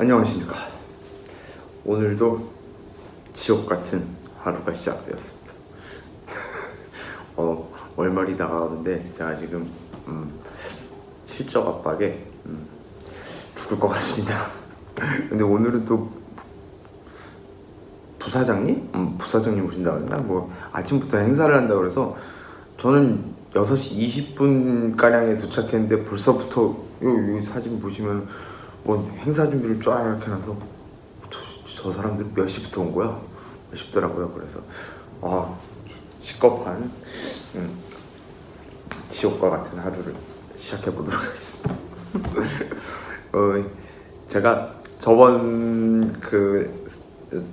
안녕하십니까. 오늘도 지옥 같은 하루가 시작되었습니다. 어, 월말이 다가오는데 제가 지금 음, 실적 압박에 음, 죽을 것 같습니다. 근데 오늘은 또 부사장님? 음, 부사장님 오신다 그랬나? 뭐 아침부터 행사를 한다 그래서 저는 6시 20분 가량에 도착했는데 벌써부터 요, 요 사진 보시면 뭐 행사 준비를 쫙 해놔서 저, 저 사람들 몇 시부터 온 거야? 싶더라고요. 그래서 아 시겁한 음, 지옥과 같은 하루를 시작해 보도록 하겠습니다. 어, 제가 저번 그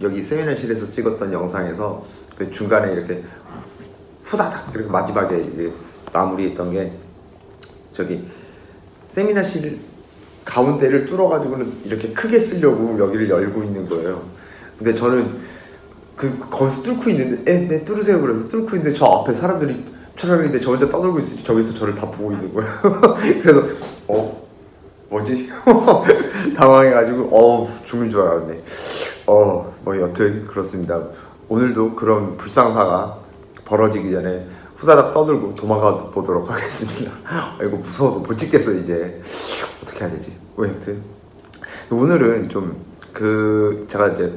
여기 세미나실에서 찍었던 영상에서 그 중간에 이렇게 후다닥 그리고 마지막에 이제 마무리했던 게 저기 세미나실 가운데를 뚫어가지고는 이렇게 크게 쓰려고 여기를 열고 있는 거예요. 근데 저는 그 거기서 뚫고 있는데 에, 네 뚫으세요 그래서 뚫고 있는데 저 앞에 사람들이 촬영인데 저 혼자 떠들고 있으니 저기서 저를 다 보고 있는 거예요. 그래서 어 뭐지 당황해가지고 어 죽는 줄 알았네. 어뭐 여튼 그렇습니다. 오늘도 그런 불상사가 벌어지기 전에 후다닥 떠들고 도망가 보도록 하겠습니다. 아, 이거 무서워서 못 찍겠어 이제 어떻게 해야 되지? 뭐 여튼 오늘은 좀 그 제가 이제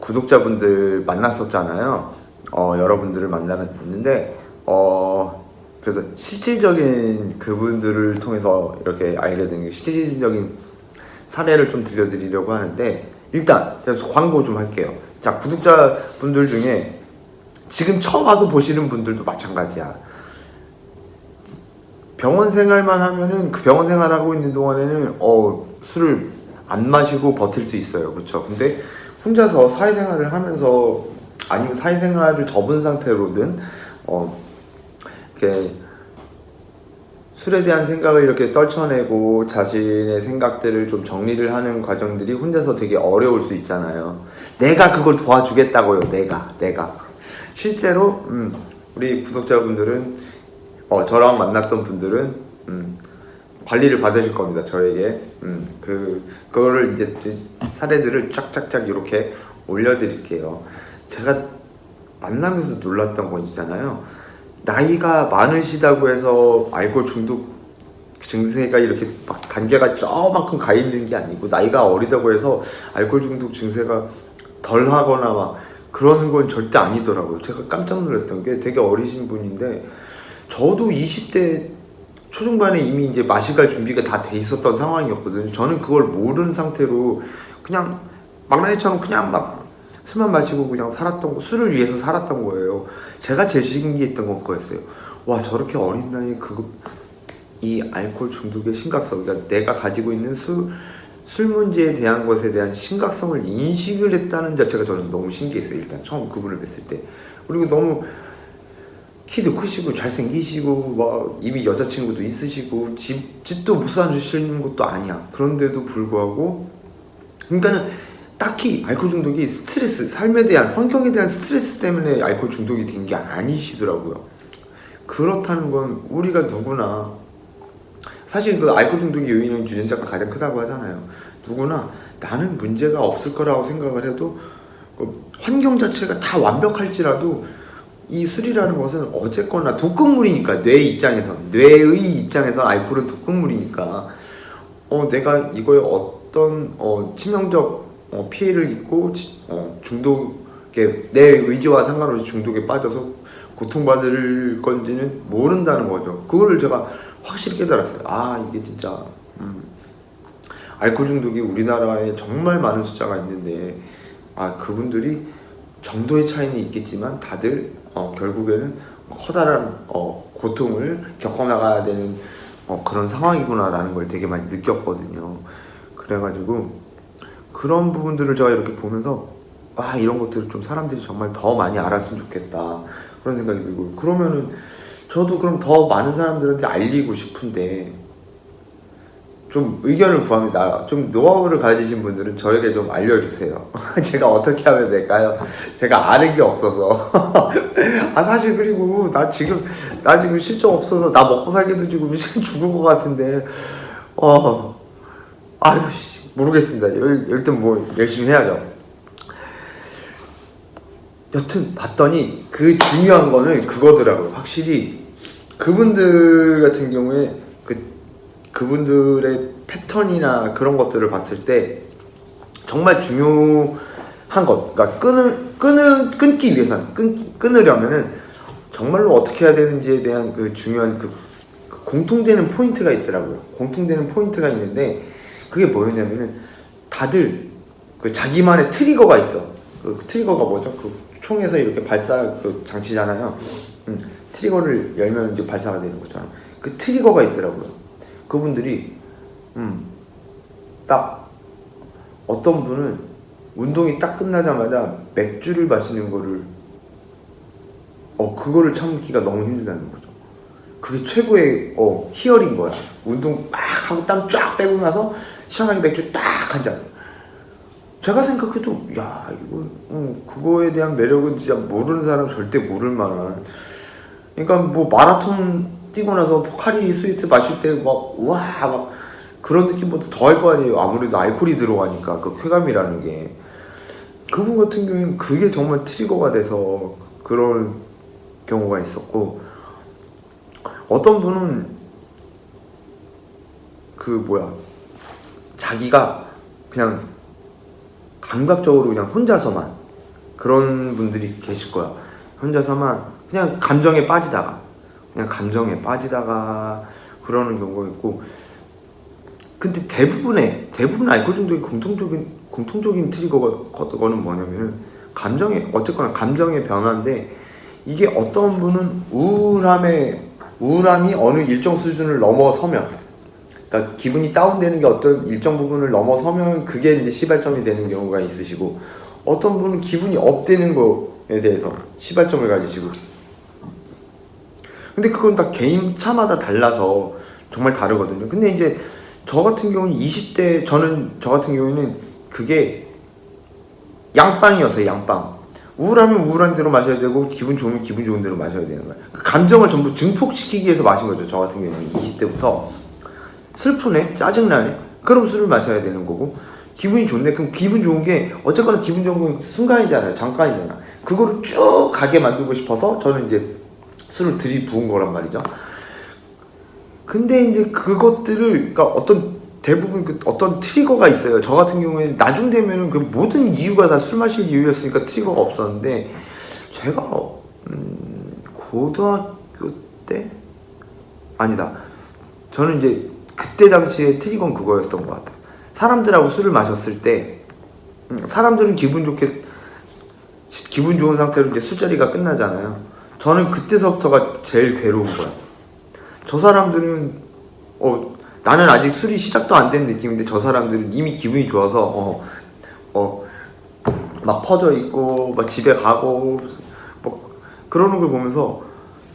구독자분들 만났었잖아요. 어 여러분들을 만나는데 어 그래서 실질적인 그분들을 통해서 이렇게 알게 된게 실질적인 사례를 좀 들려드리려고 하는데 일단 제가 광고 좀 할게요. 자 구독자분들 중에 지금 처음 와서 보시는 분들도 마찬가지야. 병원 생활만 하면은 그 병원 생활하고 있는 동안에는 어 술을 안 마시고 버틸 수 있어요, 그렇죠? 근데 혼자서 사회생활을 하면서 아니면 사회생활을 접은 상태로든 어 이렇게 술에 대한 생각을 이렇게 떨쳐내고 자신의 생각들을 좀 정리를 하는 과정들이 혼자서 되게 어려울 수 있잖아요. 내가 그걸 도와주겠다고요. 내가 내가 실제로 음, 우리 구독자분들은 어, 저랑 만났던 분들은 음, 관리를 받으실 겁니다. 저에게 음, 그 그거를 이제 사례들을 쫙쫙쫙 이렇게 올려드릴게요. 제가 만나면서 놀랐던 건 있잖아요. 나이가 많으시다고 해서 알코올 중독 증세가 이렇게 막 단계가 저만큼 가 있는 게 아니고 나이가 어리다고 해서 알코올 중독 증세가 덜 하거나 막 그런 건 절대 아니더라고요. 제가 깜짝 놀랐던 게 되게 어리신 분인데 저도 20대 초중반에 이미 이제 마시갈 준비가 다 돼 있었던 상황이었거든요. 저는 그걸 모르는 상태로 그냥 막나이처럼 그냥 막 술만 마시고 그냥 살았던 거, 술을 위해서 살았던 거예요. 제가 제일 신기했던 건 그거였어요. 와 저렇게 어린 나이에 그거 이 알코올 중독의 심각성, 그러니까 내가 가지고 있는 술, 술 문제에 대한 것에 대한 심각성을 인식을 했다는 자체가 저는 너무 신기했어요. 일단 처음 그분을 뵀을 때. 그리고 너무 키도 크시고 잘생기시고 막 이미 여자친구도 있으시고 집, 집도 못 사주시는 것도 아니야. 그런데도 불구하고 그러니까는 딱히 알코올 중독이 스트레스, 삶에 대한 환경에 대한 스트레스 때문에 알코올 중독이 된 게 아니시더라고요. 그렇다는 건 우리가 누구나 사실 그 알코올 중독의 요인은 유전자가 가장 크다고 하잖아요. 누구나 나는 문제가 없을 거라고 생각을 해도 그 환경 자체가 다 완벽할지라도 이 술이라는 것은 어쨌거나 독극물이니까 뇌 입장에서 뇌의 입장에서 알코올은 독극물이니까 어 내가 이거에 어떤 어 치명적 어, 피해를 입고 지- 어, 중독에 내 의지와 상관없이 중독에 빠져서 고통받을 건지는 모른다는 거죠. 그거를 제가 확실히 깨달았어요. 아 이게 진짜 음, 알코올 중독이 우리나라에 정말 많은 숫자가 있는데 아 그분들이 정도의 차이는 있겠지만 다들 어, 결국에는 커다란 어, 고통을 겪어나가야 되는 어, 그런 상황이구나라는 걸 되게 많이 느꼈거든요. 그래가지고 그런 부분들을 제가 이렇게 보면서 아 이런 것들을 좀 사람들이 정말 더 많이 알았으면 좋겠다 그런 생각이 들고 그러면은 저도 그럼 더 많은 사람들한테 알리고 싶은데 좀 의견을 구합니다. 좀 노하우를 가지신 분들은 저에게 좀 알려주세요. 제가 어떻게 하면 될까요? 제가 아는 게 없어서. 아 사실 그리고 나 지금 나 지금 실적 없어서 나 먹고 살기도 지금 죽을 것 같은데. 어 아유 씨 모르겠습니다. 일- 일단 뭐 열심히 해야죠. 여튼 봤더니 그 중요한 거는 그거더라고요. 확실히 그분들 같은 경우에 그 그분들의 패턴이나 그런 것들을 봤을 때 정말 중요한 것, 그러니까 끊을 끊을 끊기 위해서는 끊 끊으려면은 정말로 어떻게 해야 되는지에 대한 그 중요한 그, 그 공통되는 포인트가 있더라고요. 공통되는 포인트가 있는데 그게 뭐였냐면은 다들 그 자기만의 트리거가 있어. 그 트리거가 뭐죠? 그 총에서 이렇게 발사 그 장치잖아요. 음, 트리거를 열면 이제 발사가 되는 거잖아. 그 트리거가 있더라고요. 그분들이 음, 딱 어떤 분은 운동이 딱 끝나자마자 맥주를 마시는 거를 어 그거를 참기가 너무 힘들다는 거죠. 그게 최고의 어 희열인 거야. 운동 막 하고 땀 쫙 빼고 나서 시원하게 맥주 딱 한 잔. 제가 생각해도 야 이거 음, 그거에 대한 매력은 진짜 모르는 사람 절대 모를 만한. 그러니까 뭐 마라톤 뛰고 나서 포카리 스위트 마실 때 막 우와 막 그런 느낌보다 더할 거 아니에요. 아무래도 알코올이 들어가니까 그 쾌감이라는 게. 그분 같은 경우에는 그게 정말 트리거가 돼서 그런 경우가 있었고 어떤 분은 그 뭐야 자기가 그냥 감각적으로 그냥 혼자서만 그런 분들이 계실 거야 혼자서만 그냥 감정에 빠지다가 그냥 감정에 빠지다가 그러는 경우가 있고 근데 대부분의 대부분 알코올 중독의 공통적인 공통적인 트리거가 거는 뭐냐면은 감정의 어쨌거나 감정의 변화인데 이게 어떤 분은 우울함에 우울함이 어느 일정 수준을 넘어서면 그러니까 기분이 다운되는 게 어떤 일정 부분을 넘어서면 그게 이제 시발점이 되는 경우가 있으시고 어떤 분은 기분이 업되는 거에 대해서 시발점을 가지시고 근데 그건 다 개인 차마다 달라서 정말 다르거든요. 근데 이제 저 같은 경우는 20대 저는 저 같은 경우에는 그게 양빵이었어요. 양빵. 우울하면 우울한 대로 마셔야 되고 기분 좋으면 기분 좋은 대로 마셔야 되는 거예요. 그 감정을 전부 증폭시키기 위해서 마신 거죠. 저 같은 경우는 20대부터 슬프네, 짜증나네. 그럼 술을 마셔야 되는 거고 기분이 좋네. 그럼 기분 좋은 게 어쨌거나 기분 좋은 건 순간이잖아요. 잠깐이잖아. 그거를 쭉 가게 만들고 싶어서 저는 이제 술을 들이부은 거란 말이죠. 근데 이제 그것들을 그러니까 어떤 대부분 그 어떤 트리거가 있어요. 저 같은 경우에는 나중 되면은 그 모든 이유가 다 술 마실 이유였으니까 트리거가 없었는데 제가 음, 고등학교 때 아니다. 저는 이제 그때 당시에 트리거는 그거였던 것 같아요. 사람들하고 술을 마셨을 때 음, 사람들은 기분 좋게 기분 좋은 상태로 이제 술자리가 끝나잖아요. 저는 그때서부터가 제일 괴로운 거야. 저 사람들은 어 나는 아직 술이 시작도 안 된 느낌인데 저 사람들은 이미 기분이 좋아서 어 어 막 퍼져 있고 막 집에 가고 뭐 그러는 걸 보면서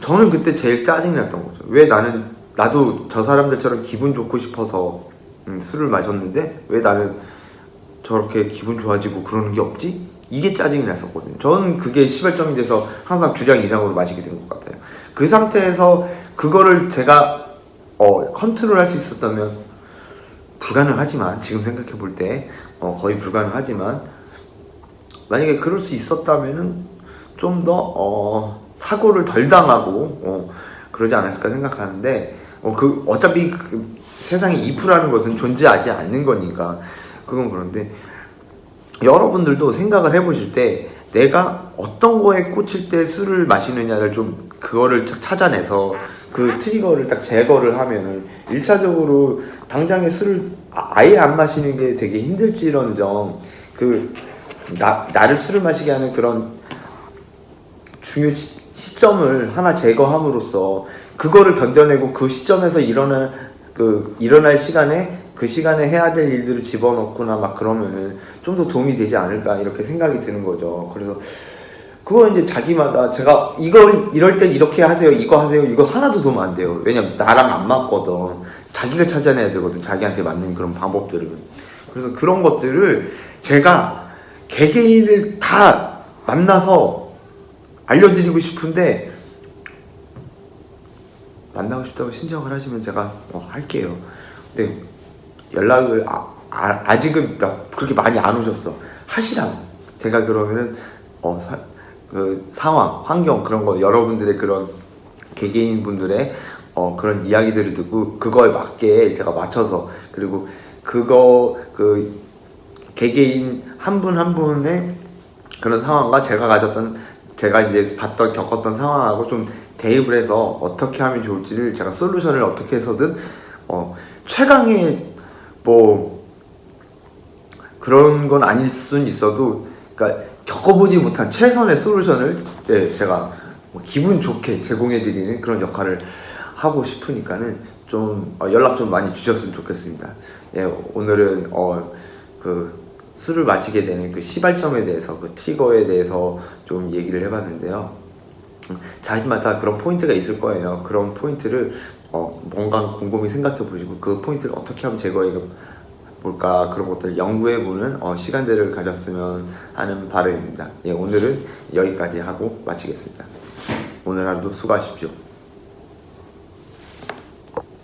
저는 그때 제일 짜증이 났던 거죠. 왜 나는 나도 저 사람들처럼 기분 좋고 싶어서 음, 술을 마셨는데 왜 나는 저렇게 기분 좋아지고 그러는 게 없지? 이게 짜증이 났었거든요. 저는 그게 시발점이 돼서 항상 주량 이상으로 마시게 된 것 같아요. 그 상태에서 그거를 제가 어, 컨트롤 할 수 있었다면 불가능하지만 지금 생각해 볼때 어, 거의 불가능하지만 만약에 그럴 수 있었다면은 좀더 어, 사고를 덜 당하고 어, 그러지 않았을까 생각하는데 어, 그 어차피 그 세상에 이프라는 것은 존재하지 않는 거니까 그건 그런데 여러분들도 생각을 해보실 때 내가 어떤 거에 꽂힐 때 술을 마시느냐를 좀 그거를 찾아내서 그 트리거를 딱 제거를 하면은 1차적으로 당장에 술을 아- 아예 안 마시는 게 되게 힘들지런정 그 나, 나를 술을 마시게 하는 그런 중요 시, 시점을 하나 제거함으로써 그거를 견뎌내고 그 시점에서 일어날 그 일어날 시간에 그 시간에 해야 될 일들을 집어넣거나 막 그러면은 좀 더 도움이 되지 않을까 이렇게 생각이 드는 거죠. 그래서 그거 이제 자기마다 제가 이걸 이럴 땐 이렇게 하세요, 이거 하세요, 이거 하나도 도움 안 돼요. 왜냐면 나랑 안 맞거든. 자기가 찾아내야 되거든. 자기한테 맞는 그런 방법들을. 그래서 그런 것들을 제가 개개인을 다 만나서 알려드리고 싶은데 만나고 싶다고 신청을 하시면 제가 어, 할게요. 근데 연락을 아- 아, 아직은 막 그렇게 많이 안 오셨어. 하시라. 제가 그러면은 어, 사, 그 상황, 환경 그런 거 여러분들의 그런 개개인 분들의 어, 그런 이야기들을 듣고 그거에 맞게 제가 맞춰서 그리고 그거 그 개개인 한 분 한 분의 그런 상황과 제가 가졌던 제가 이제 봤던 겪었던 상황하고 좀 대입을 해서 어떻게 하면 좋을지를 제가 솔루션을 어떻게 해서든 어, 최강의 뭐 그런 건 아닐 수는 있어도 그러니까 겪어보지 못한 최선의 솔루션을 예, 제가 뭐 기분 좋게 제공해드리는 그런 역할을 하고 싶으니까는 좀 어, 연락 좀 많이 주셨으면 좋겠습니다. 예, 오늘은 어, 그 술을 마시게 되는 그 시발점에 대해서 그 트리거에 대해서 좀 얘기를 해봤는데요. 음, 자기마다 그런 포인트가 있을 거예요. 그런 포인트를 어, 뭔가 곰곰이 생각해 보시고 그 포인트를 어떻게 하면 제거해 볼까 그런 것들을 연구해 보는 어, 시간들을 가졌으면 하는 바람입니다. 예, 오늘은 여기까지 하고 마치겠습니다. 오늘 하루도 수고하십시오.